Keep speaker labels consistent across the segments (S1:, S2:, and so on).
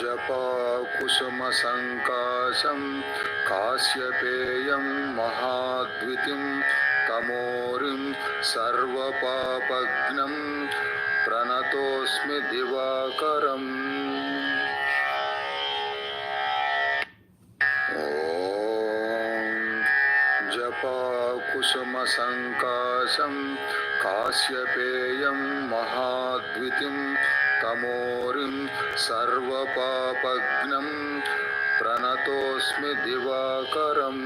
S1: जपाकुसुमसङ्काशं काश्यपेयं महाद्वितिं तमोरिं सर्वपापघ्नं प्रणतोऽस्मि दिवाकरम्। ॐ जपाकुसुमसङ्काशं काश्यपेयं महाद्वितिं तमोरिं सर्वपापघ्नं प्रणतोऽस्मि दिवाकरम्।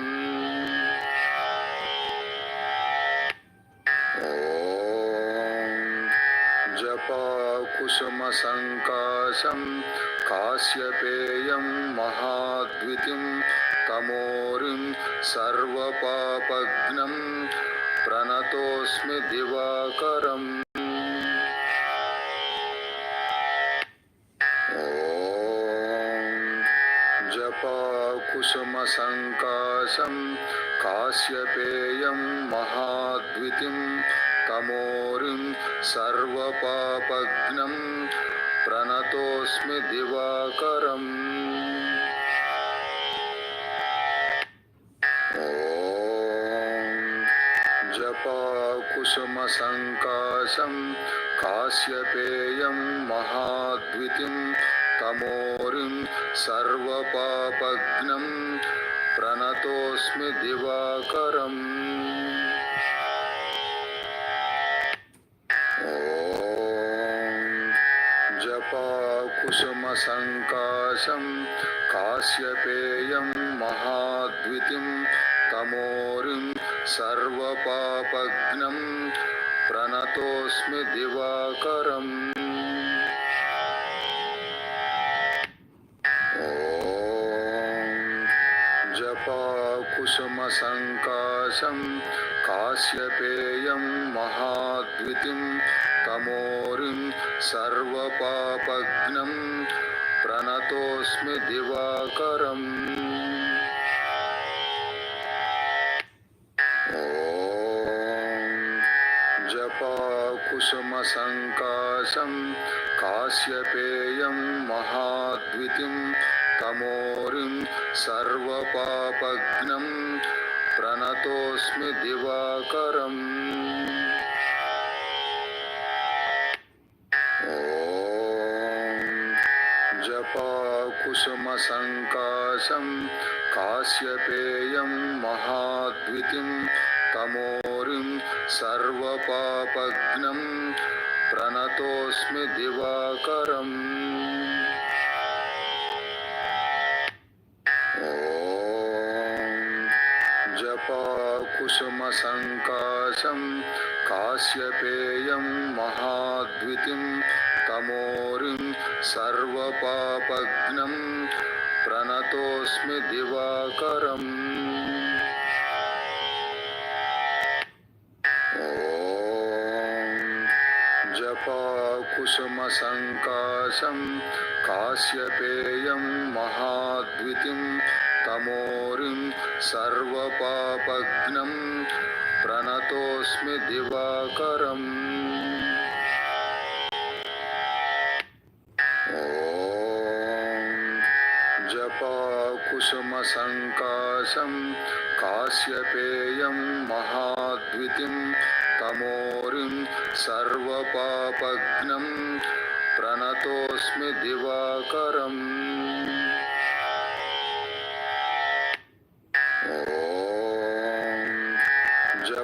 S1: ॐ जपाकुसुमसङ्काशं काश्यपेयं महाद्वितिं तमोरिं सर्वपापघ्नं प्रणतोऽस्मि दिवाकरम्। जपाकुसुमसङ्काशं काश्यपेयं महाद्वितिं तमोरिं सर्वपापघ्नं प्रणतोऽस्मि दिवाकरम्। ॐ जपाकुसुमसङ्काशं काश्यपेयं महाद्वितिं तमोरिं सर्वपापघ्नं प्रणतोऽस्मि दिवाकरम्। ॐ जपाकुसुमसङ्काशं काश्यपेयं महाद्वितिं तमोरिं सर्वपापघ्नं प्रणतोऽस्मि दिवाकरम्। ॐ जपाकुसुमसङ्काशं काश्यपेयं महाद्वितिं तमोरिं सर्वपापघ्नं प्रणतोऽस्मि दिवाकरम्। ॐ जपाकुसुमसङ्काशं काश्यपेयं महाद्वितिं तमोरिं सर्वपापघ्नं प्रणतोऽस्मि दिवाकरम्। ॐ जपाकुसुमसङ्काशं काश्यपेयं महाद्वितिं तमोरिं सर्वपापघ्नं प्रणतोऽस्मि दिवाकरम्। जपाकुसुमसङ्काशं काश्यपेयं महाद्वितिं तमोरिं सर्वपापघ्नं प्रणतोऽस्मि दिवाकरम्। ॐ जपाकुसुमसङ्काशं काश्यपेयं महाद्वितिं तमोरिं सर्वपापघ्नं प्रणतोऽस्मि दिवाकरम्। ॐ जपाकुसुमसङ्काशं काश्यपेयं महाद्वितिं तमोरिं सर्वपापघ्नं प्रणतोऽस्मि दिवाकरम्।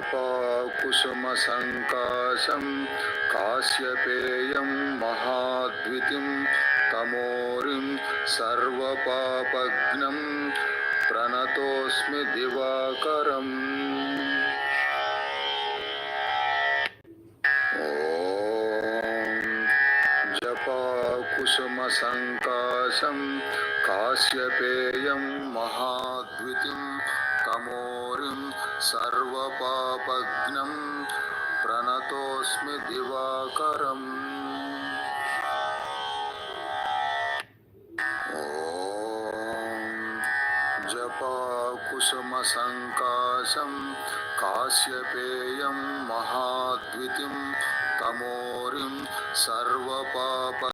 S1: ॐ जपाकुसुमसङ्काशं काश्यपेयं महाद्वितिं तमोरिं सर्वपापघ्नं प्रणतोऽस्मि दिवाकरम्। ॐ जपाकुसुमसङ्काशं काश्यपेयं महाद्वितिं तमोरिं सर्वपापघ्नं प्रणतोऽस्मि दिवाकरम्। जपाकुसुमसङ्काशं काश्यपेयं महाद्वितिं तमोरिं सर्वपाप